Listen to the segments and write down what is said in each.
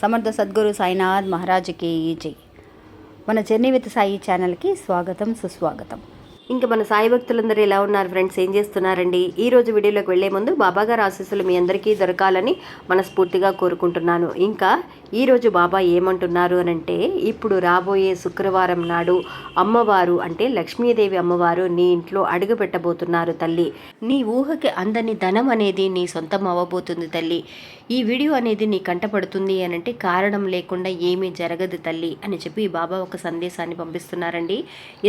సమర్థ సద్గురు సాయినాథ్ మహారాజుకి జై. మన జర్నీ విత్ సాయి ఛానల్కి స్వాగతం సుస్వాగతం. ఇంకా మన సాయి భక్తులందరూ ఎలా ఉన్నారు ఫ్రెండ్స్? ఏం చేస్తున్నారండి? ఈ రోజు వీడియోలోకి వెళ్ళే ముందు బాబాగారు ఆశీస్సులు మీ అందరికీ దొరకాలని మనస్ఫూర్తిగా కోరుకుంటున్నాను. ఇంకా ఈరోజు బాబా ఏమంటున్నారు అని అంటే ఇప్పుడు రాబోయే శుక్రవారం నాడు అమ్మవారు అంటే లక్ష్మీదేవి అమ్మవారు నీ ఇంట్లో అడుగు పెట్టబోతున్నారు తల్లి. నీ ఊహకి అందని ధనం అనేది నీ సొంతం అవ్వబోతుంది తల్లి. ఈ వీడియో అనేది నీ కంటపడుతుంది అని అంటే కారణం లేకుండా ఏమీ జరగదు తల్లి అని చెప్పి బాబా ఒక సందేశాన్ని పంపిస్తున్నారండి.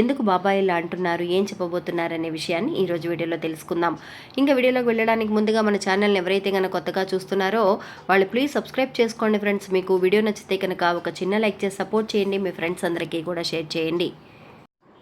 ఎందుకు బాబా ఇలా అంటున్నారు? ఏం చెప్పబోతున్నారు అనే విషయాన్ని ఈరోజు వీడియోలో తెలుసుకుందాం. ఇంకా వీడియోలోకి వెళ్ళడానికి ముందుగా మన ఛానల్ని ఎవరైతే కనుక కొత్తగా చూస్తున్నారో వాళ్ళు ప్లీజ్ సబ్స్క్రైబ్ చేసుకోండి ఫ్రెండ్స్. మీకు వీడియో నచ్చితే కనుక ఒక చిన్న లైక్ చేసి సపోర్ట్ చేయండి. మీ ఫ్రెండ్స్ అందరికీ కూడా షేర్ చేయండి.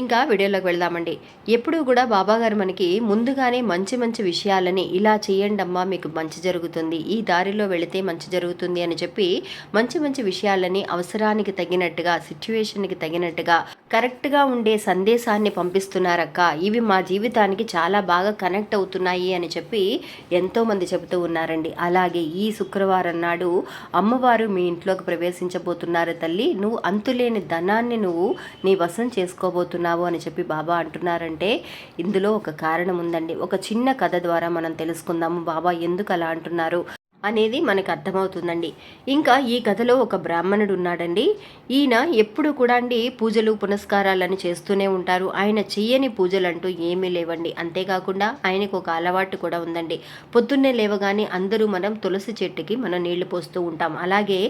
ఇంకా వీడియోలోకి వెళ్దామండి. ఎప్పుడూ కూడా బాబాగారు మనకి ముందుగానే మంచి మంచి విషయాలని ఇలా చేయండి అమ్మా మీకు మంచి జరుగుతుంది ఈ దారిలో వెళితే మంచి జరుగుతుంది అని చెప్పి మంచి మంచి విషయాలని అవసరానికి తగినట్టుగా సిచ్యువేషన్కి తగినట్టుగా కరెక్ట్గా ఉండే సందేశాన్ని పంపిస్తున్నారక్క. ఇవి మా జీవితానికి చాలా బాగా కనెక్ట్ అవుతున్నాయి అని చెప్పి ఎంతోమంది చెబుతూ ఉన్నారండి. అలాగే ఈ శుక్రవారం నాడు అమ్మవారు మీ ఇంట్లోకి ప్రవేశించబోతున్నారు తల్లి. నువ్వు అంతులేని ధనాన్ని నువ్వు నీ వశం చేసుకోబోతున్నావు. అని చెప్పి బాబా అంటున్నారంటే ఇందులో ఒక కారణం ఉందండి. ఒక చిన్న కథ ద్వారా మనం తెలుసుకుందాము. బాబా ఎందుకు అలా అంటున్నారు? అనేది మనకు అర్థమవుతుందండి. ఇంకా ఈ కథలో ఒక బ్రాహ్మణుడు ఉన్నాడండి ఈయన ఎప్పుడు కూడా అండి పూజలు పునస్కారాలను చేస్తూనే ఉంటారు. ఆయన చెయ్యని పూజలు అంటూ ఏమీ లేవండి. అంతేకాకుండా ఆయనకు ఒక అలవాటు కూడా ఉందండి. పొద్దున్నే లేవగానే అందరూ మనం తులసి చెట్టుకి మనం నీళ్ళు పోస్తూ ఉంటాం. అలాగే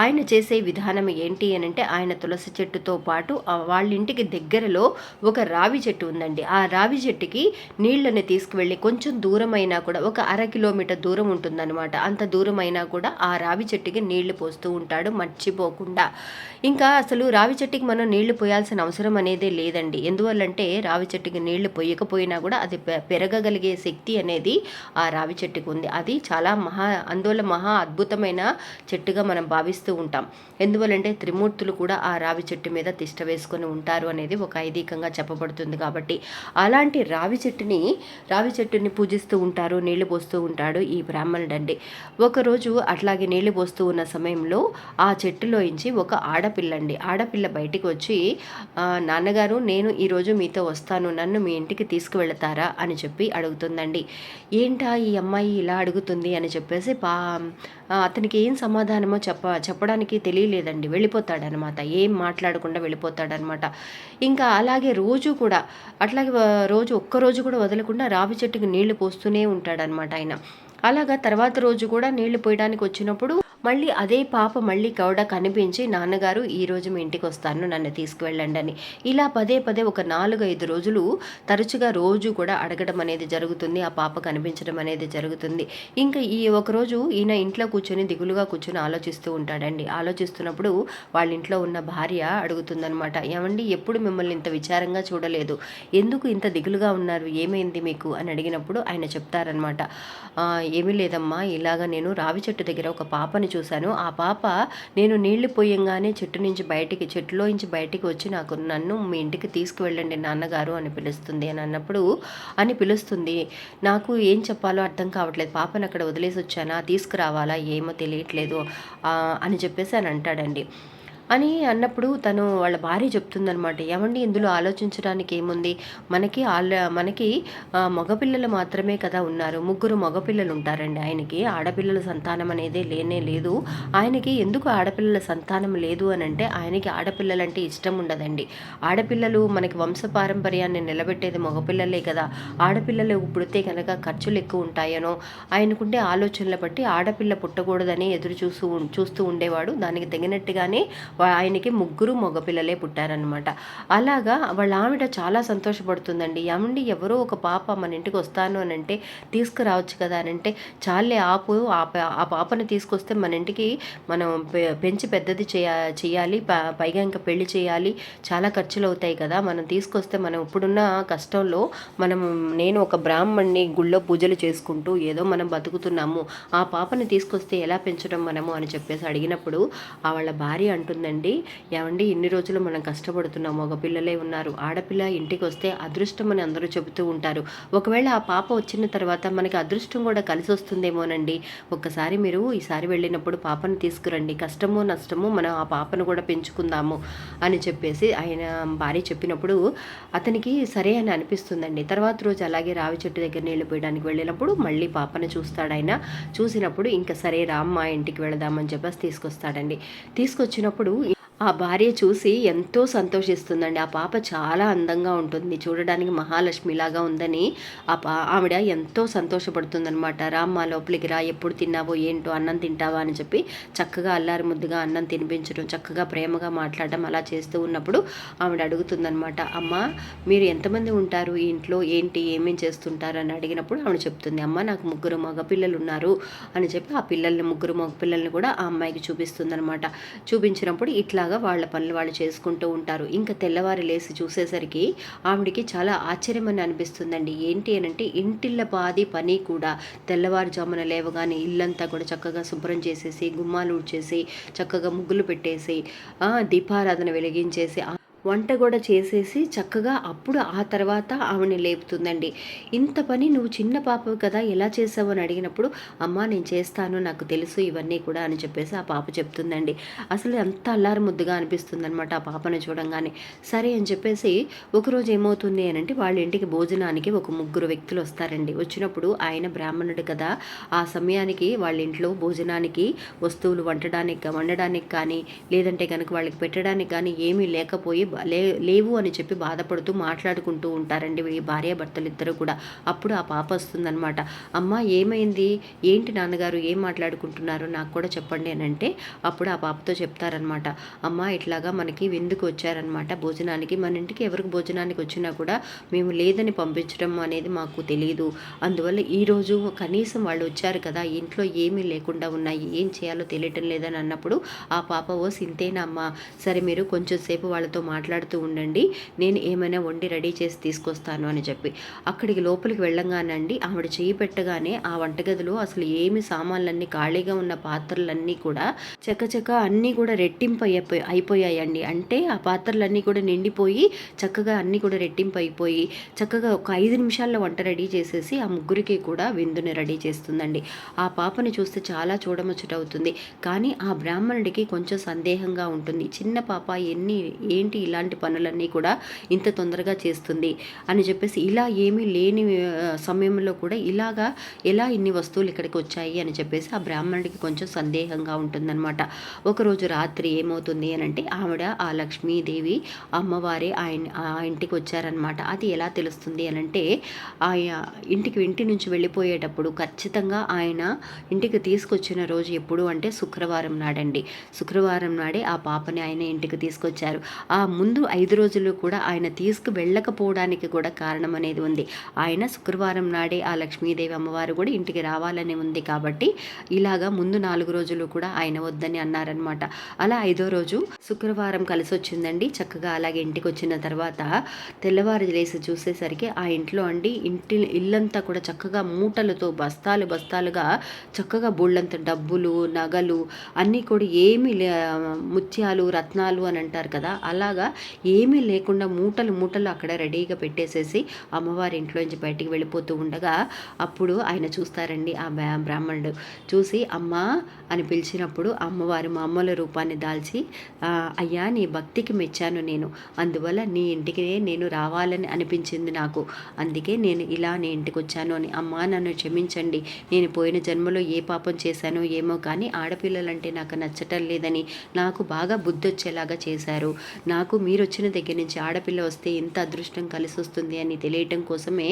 ఆయన చేసే విధానం ఏంటి అని అంటే ఆయన తులసి చెట్టుతో పాటు వాళ్ళ ఇంటికి దగ్గరలో ఒక రావి చెట్టు ఉందండి. ఆ రావి చెట్టుకి నీళ్ళను తీసుకువెళ్ళి కొంచెం దూరం అయినా కూడా ఒక అర కిలోమీటర్ దూరం ఉంటుందన్నమాట. అంత దూరం అయినా కూడా ఆ రావి చెట్టుకి నీళ్ళు పోస్తూ ఉంటాడు మర్చిపోకుండా. ఇంకా అసలు రావి చెట్టుకి మనం నీళ్ళు పోయాల్సిన అవసరం అనేదే లేదండి. ఎందువల్లంటే రావి చెట్టుకి నీళ్ళు పోయకపోయినా కూడా అది పెరగగలిగే శక్తి అనేది ఆ రావి చెట్టుకు ఉంది. అది చాలా మహా అందువల్ల మహా అద్భుతమైన చెట్టుగా మనం భావిస్తూ ఉంటాం. ఎందువల్లంటే త్రిమూర్తులు కూడా ఆ రావి చెట్టు మీద తిష్ట వేసుకొని ఉంటారు అనేది ఒక ఐదీకంగా చెప్పబడుతుంది కాబట్టి. అలాంటి రావి చెట్టుని రావి చెట్టుని పూజిస్తూ ఉంటారు నీళ్ళు పోస్తూ ఉంటాడు ఈ బ్రాహ్మణుడు అండి ఒకరోజు అట్లాగే నీళ్ళు పోస్తూ ఉన్న సమయంలో ఆ చెట్టులోంచి ఒక ఆడపిల్ల అండి ఆడపిల్ల బయటికి వచ్చి నాన్నగారు నేను ఈరోజు మీతో వస్తాను. నన్ను మీ ఇంటికి తీసుకువెళతారా? అని చెప్పి అడుగుతుందండి. ఏంటా ఈ అమ్మాయి ఇలా అడుగుతుంది? అని చెప్పేసి పా అతనికి ఏం సమాధానమో చెప్ప చెప్పడానికి తెలియలేదండి. వెళ్ళిపోతాడనమాట. ఏం మాట్లాడకుండా వెళ్ళిపోతాడనమాట. ఇంకా అలాగే రోజు కూడా అట్లాగే రోజు ఒక్క రోజు కూడా వదలకుండా రావి చెట్టుకి నీళ్ళు పోస్తూనే ఉంటాడనమాట ఆయన. అలాగా తర్వాత రోజు కూడా నీళ్ళు పోయడానికి వచ్చినప్పుడు మళ్ళీ అదే పాప మళ్ళీ గౌడ కనిపించి నాన్నగారు ఈ రోజు మీ ఇంటికి వస్తాను నన్ను తీసుకువెళ్ళండి అని ఇలా పదే పదే ఒక నాలుగు ఐదు రోజులు తరచుగా రోజు కూడా అడగడం అనేది జరుగుతుంది ఆ పాప కనిపించడం అనేది జరుగుతుంది. ఇంకా ఈ ఒక రోజు ఈయన ఇంట్లో కూర్చొని దిగులుగా కూర్చొని ఆలోచిస్తూ ఉంటాడండి. ఆలోచిస్తున్నప్పుడు వాళ్ళ ఇంట్లో ఉన్న భార్య అడుగుతుందనమాట ఏమండి ఎప్పుడు మిమ్మల్ని ఇంత విచారంగా చూడలేదు? ఎందుకు ఇంత దిగులుగా ఉన్నారు? ఏమైంది మీకు? అని అడిగినప్పుడు ఆయన చెప్తారనమాట ఏమీ లేదమ్మా ఇలాగ నేను రావి చెట్టు దగ్గర ఒక పాపని చూశాను. ఆ పాప నేను నీళ్ళు పోయంగానే చెట్టు నుంచి బయటికి చెట్టులో నుంచి బయటికి వచ్చి నాకు నన్ను మీ ఇంటికి తీసుకువెళ్ళండి నాన్నగారు అని పిలుస్తుంది అని అన్నప్పుడు అని పిలుస్తుంది. నాకు ఏం చెప్పాలో అర్థం కావట్లేదు. పాపను అక్కడ వదిలేసి వచ్చానా తీసుకురావాలా? ఏమో తెలియట్లేదు అని చెప్పేసి అని అంటాడండి. అని అన్నప్పుడు తను వాళ్ళ భార్య చెప్తుందనమాట ఏమండి ఇందులో ఆలోచించడానికి ఏముంది? మనకి ఆళ్ళ మనకి మగపిల్లలు మాత్రమే కదా ఉన్నారు. ముగ్గురు మగపిల్లలు ఉంటారండి ఆయనకి. ఆడపిల్లల సంతానం అనేది లేనే లేదు. ఆయనకి ఎందుకు ఆడపిల్లల సంతానం లేదు అని అంటే ఆయనకి ఆడపిల్లలంటే ఇష్టం ఉండదండి. ఆడపిల్లలు మనకి వంశ పారంపర్యాన్ని నిలబెట్టేది మగపిల్లలే కదా. ఆడపిల్లలు పుడితే కనుక ఖర్చులు ఎక్కువ ఉంటాయనో ఆయనకుండే ఆలోచనలు బట్టి ఆడపిల్ల పుట్టకూడదని ఎదురు చూస్తూ చూస్తూ ఉండేవాడు. దానికి తగినట్టుగానే ఆయనకి ముగ్గురు మగపిల్లలే పుట్టారనమాట అలాగా వాళ్ళ ఆవిడ చాలా సంతోషపడుతుందండి. ఏమండి ఎవరో ఒక పాప మన ఇంటికి వస్తాను అని అంటే తీసుకురావచ్చు కదా అని అంటే చాలే ఆపు ఆ పాపను ఆ పాపని తీసుకొస్తే మన ఇంటికి మనం పె- పెంచి పెద్దది చేయ చేయాలి పైగా ఇంకా పెళ్ళి చేయాలి చాలా ఖర్చులు అవుతాయి కదా మనం తీసుకొస్తే మనం ఇప్పుడున్న కష్టంలో మనం నేను ఒక బ్రాహ్మణ్ణి గుళ్ళో పూజలు చేసుకుంటూ ఏదో మనం బతుకుతున్నాము ఆ పాపని తీసుకొస్తే ఎలా పెంచడం మనము అని చెప్పేసి అడిగినప్పుడు ఆ వాళ్ళ భార్య ఉందండి ఏమండి ఇన్ని రోజులు మనం కష్టపడుతున్నాము ఒక పిల్లలే ఉన్నారు. ఆడపిల్ల ఇంటికి వస్తే అదృష్టం అని అందరూ చెబుతూ ఉంటారు. ఒకవేళ ఆ పాప వచ్చిన తర్వాత మనకి అదృష్టం కూడా కలిసి వస్తుందేమోనండి ఒక్కసారి మీరు ఈసారి వెళ్ళినప్పుడు పాపను తీసుకురండి. కష్టమో నష్టమో మనం ఆ పాపను కూడా పెంచుకుందాము అని చెప్పేసి ఆయన భార్య చెప్పినప్పుడు అతనికి సరే అని అనిపిస్తుందండి. తర్వాత రోజు అలాగే రావి చెట్టు దగ్గర నీళ్ళు పోయడానికి వెళ్ళినప్పుడు మళ్ళీ పాపను చూస్తాడు ఆయన. చూసినప్పుడు ఇంకా సరే రామ్మ ఇంటికి వెళదామని చెప్పేసి తీసుకొస్తాడండి. తీసుకొచ్చినప్పుడు ఆ భార్య చూసి ఎంతో సంతోషిస్తుందండి. ఆ పాప చాలా అందంగా ఉంటుంది. చూడడానికి మహాలక్ష్మిలాగా ఉందని ఆ పా ఆవిడ ఎంతో సంతోషపడుతుందనమాట రామ్మ లోపలికి రా. ఎప్పుడు తిన్నావో ఏంటో అన్నం తింటావా? అని చెప్పి చక్కగా అల్లారి ముద్దుగా అన్నం తినిపించడం చక్కగా ప్రేమగా మాట్లాడడం అలా చేస్తూ ఉన్నప్పుడు ఆవిడ అడుగుతుందనమాట అమ్మ మీరు ఎంతమంది ఉంటారు? ఈ ఇంట్లో ఏంటి? ఏమేం చేస్తుంటారు? అని అడిగినప్పుడు ఆవిడ చెప్తుంది. అమ్మ నాకు ముగ్గురు మగపిల్లలు ఉన్నారు అని చెప్పి ఆ పిల్లల్ని ముగ్గురు మగపిల్లల్ని కూడా ఆ అమ్మాయికి చూపిస్తుందనమాట చూపించినప్పుడు ఇట్లా ఇట్లాగా వాళ్ళ పనులు వాళ్ళు చేసుకుంటూ ఉంటారు. ఇంకా తెల్లవారి లేసి చూసేసరికి ఆవిడికి చాలా ఆశ్చర్యమని అనిపిస్తుందండి. ఏంటి అని అంటే ఇంటిళ్ళ పాది పని కూడా తెల్లవారుజామున లేవగానే ఇల్లంతా కూడా చక్కగా శుభ్రం చేసేసి గుమ్మాలు ఊడ్చేసి చక్కగా ముగ్గులు పెట్టేసి దీపారాధన వెలిగించేసి వంట కూడా చేసేసి చక్కగా అప్పుడు ఆ తర్వాత ఆమెని లేపుతుందండి. ఇంత పని నువ్వు చిన్న పాప కదా ఎలా చేసావు? అని అడిగినప్పుడు అమ్మ నేను చేస్తాను నాకు తెలుసు ఇవన్నీ కూడా అని చెప్పేసి ఆ పాప చెప్తుందండి. అసలు అంత అల్లారు ముద్దుగా అనిపిస్తుంది అనమాట ఆ పాపను చూడంగానే. సరే అని చెప్పేసి ఒకరోజు ఏమవుతుంది అని అంటే వాళ్ళ ఇంటికి భోజనానికి ఒక ముగ్గురు వ్యక్తులు వస్తారండి. వచ్చినప్పుడు ఆయన బ్రాహ్మణుడు కదా ఆ సమయానికి వాళ్ళ ఇంట్లో భోజనానికి వస్తువులు వండడానికి వండడానికి కానీ లేదంటే కనుక వాళ్ళకి పెట్టడానికి కానీ ఏమీ లేకపోయి లే లేవు అని చెప్పి బాధపడుతూ మాట్లాడుకుంటూ ఉంటారండి ఈ భార్యాభర్తలు ఇద్దరు కూడా. అప్పుడు ఆ పాప వస్తుందనమాట అమ్మ ఏమైంది? ఏంటి నాన్నగారు? ఏం మాట్లాడుకుంటున్నారు? నాకు కూడా చెప్పండి అని అంటే అప్పుడు ఆ పాపతో చెప్తారనమాట అమ్మ ఇట్లాగా మనకి విందుకు వచ్చారనమాట భోజనానికి మన ఇంటికి ఎవరికి భోజనానికి వచ్చినా కూడా మేము లేదని పంపించడం అనేది మాకు తెలియదు అందువల్ల ఈరోజు కనీసం వాళ్ళు వచ్చారు కదా ఇంట్లో ఏమీ లేకుండా ఉన్నాయి. ఏం చేయాలో తెలియటం లేదని అన్నప్పుడు ఆ పాప ఓ సింతేనా అమ్మా? సరే మీరు కొంచెం సేపు వాళ్ళతో మాట్లాడుతూ ఉండండి. నేను ఏమైనా వండి రెడీ చేసి తీసుకొస్తాను అని చెప్పి. అక్కడికి లోపలికి వెళ్ళంగానండి ఆవిడ చేయి పెట్టగానే ఆ వంటగదిలో అసలు ఏమి సామాన్లన్నీ ఖాళీగా ఉన్న పాత్రలన్నీ కూడా చకచక అన్నీ కూడా రెట్టింపు అయిపోయి అయిపోయాయండి. అంటే ఆ పాత్రలన్నీ కూడా నిండిపోయి చక్కగా అన్నీ కూడా రెట్టింపు అయిపోయి చక్కగా ఒక ఐదు నిమిషాల్లో వంట రెడీ చేసేసి ఆ ముగ్గురికి కూడా విందుని రెడీ చేస్తుందండి. ఆ పాపని చూస్తే చాలా చూడముచ్చటవుతుంది. కానీ ఆ బ్రాహ్మణుడికి కొంచెం సందేహంగా ఉంటుంది. చిన్న పాప ఎన్ని ఏంటి ఇలాంటి పనులన్నీ కూడా ఇంత తొందరగా చేస్తుంది అని చెప్పేసి ఇలా ఏమీ లేని సమయంలో కూడా ఇలాగా ఎలా ఇన్ని వస్తువులు ఇక్కడికి వచ్చాయి అని చెప్పేసి ఆ బ్రాహ్మణుడికి కొంచెం సందేహంగా ఉంటుందన్నమాట. ఒకరోజు రాత్రి ఏమవుతుంది అని అంటే ఆవిడ ఆ లక్ష్మీదేవి అమ్మవారే ఆయన ఆ ఇంటికి వచ్చారనమాట అది ఎలా తెలుస్తుంది అని అంటే ఆయన ఇంటికి ఇంటి నుంచి వెళ్ళిపోయేటప్పుడు ఖచ్చితంగా ఆయన ఇంటికి తీసుకొచ్చిన రోజు ఎప్పుడు అంటే శుక్రవారం నాడండి. శుక్రవారం నాడే ఆ పాపని ఆయన ఇంటికి తీసుకొచ్చారు. ఆ ముందు ఐదు రోజులు కూడా ఆయన తీసుకు వెళ్ళకపోవడానికి కూడా కారణం అనేది ఉంది. ఆయన శుక్రవారం నాడే ఆ లక్ష్మీదేవి అమ్మవారు కూడా ఇంటికి రావాలని ఉంది కాబట్టి ఇలాగా ముందు నాలుగు రోజులు కూడా ఆయన వద్దని అన్నారనమాట అలా ఐదో రోజు శుక్రవారం కలిసి వచ్చిందండి చక్కగా అలాగే ఇంటికి వచ్చిన తర్వాత తెల్లవారు లేసి చూసేసరికి ఆ ఇంట్లో అండి ఇంటి ఇల్లంతా కూడా చక్కగా మూటలతో బస్తాలు బస్తాలుగా చక్కగా బోళ్ళంత డబ్బులు నగలు అన్నీ కూడా ఏమి లే ముత్యాలు రత్నాలు అని అంటారు కదా అలాగా ఏమీ లేకుండా మూటలు మూటలు అక్కడ రెడీగా పెట్టేసేసి అమ్మవారి ఇంట్లోంచి బయటికి వెళ్ళిపోతూ ఉండగా అప్పుడు ఆయన చూస్తారండి ఆ బ్రాహ్మణుడు. చూసి అమ్మ అని పిలిచినప్పుడు అమ్మవారి మామూలు రూపాన్ని దాల్చి అయ్యా నీ భక్తికి మెచ్చాను నేను. అందువల్ల నీ ఇంటికి నేను రావాలని అనిపించింది నాకు. అందుకే నేను ఇలా నీ ఇంటికి వచ్చాను అని. అమ్మా నన్ను క్షమించండి. నేను పోయిన జన్మలో ఏ పాపం చేశానో ఏమో కానీ ఆడపిల్లలంటే నాకు నచ్చటం లేదని. నాకు బాగా బుద్ధి వచ్చేలాగా చేశారు. నాకు మీరు వచ్చిన దగ్గర నుంచి ఆడపిల్ల వస్తే ఎంత అదృష్టం కలిసి వస్తుంది అని తెలియటం కోసమే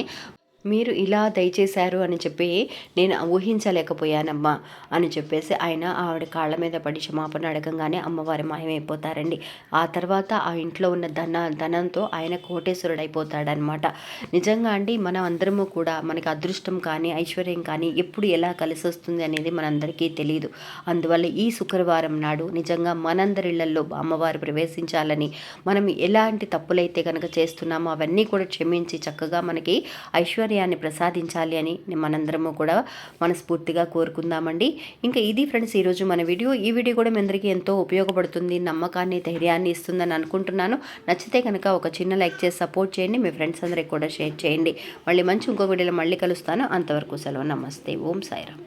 మీరు ఇలా దయచేశారు అని చెప్పి నేను ఊహించలేకపోయానమ్మా అని చెప్పేసి ఆయన ఆవిడ కాళ్ళ మీద పడి క్షమాపణ అడగంగానే అమ్మవారి మాయమైపోతారండి. ఆ తర్వాత ఆ ఇంట్లో ఉన్న ధన ధనంతో ఆయన కోటేశ్వరుడు అయిపోతాడనమాట నిజంగా అండి మనం అందరము కూడా మనకి అదృష్టం కానీ ఐశ్వర్యం కానీ ఎప్పుడు ఎలా కలిసి వస్తుంది అనేది మనందరికీ తెలియదు అందువల్ల ఈ శుక్రవారం నాడు నిజంగా మనందరిళ్ళలో అమ్మవారు ప్రవేశించాలని మనం ఎలాంటి తప్పులైతే కనుక చేస్తున్నామో అవన్నీ కూడా క్షమించి చక్కగా మనకి ఐశ్వర్యాన్ని ప్రసాదించాలి అని మనందరము కూడా మనస్ఫూర్తిగా కోరుకుందామండి. ఇంకా ఇది ఫ్రెండ్స్ ఈరోజు మన వీడియో. ఈ వీడియో కూడా మీ అందరికీ ఎంతో ఉపయోగపడుతుంది నమ్మకాన్ని ధైర్యాన్ని ఇస్తుందని అనుకుంటున్నాను. నచ్చితే కనుక ఒక చిన్న లైక్ చేసి సపోర్ట్ చేయండి. మీ ఫ్రెండ్స్ అందరికి కూడా షేర్ చేయండి. మళ్ళీ మంచి ఇంకో వీడియోలో మళ్ళీ కలుస్తాను. అంతవరకు సెలవు. నమస్తే. ఓం సాయిరామ్.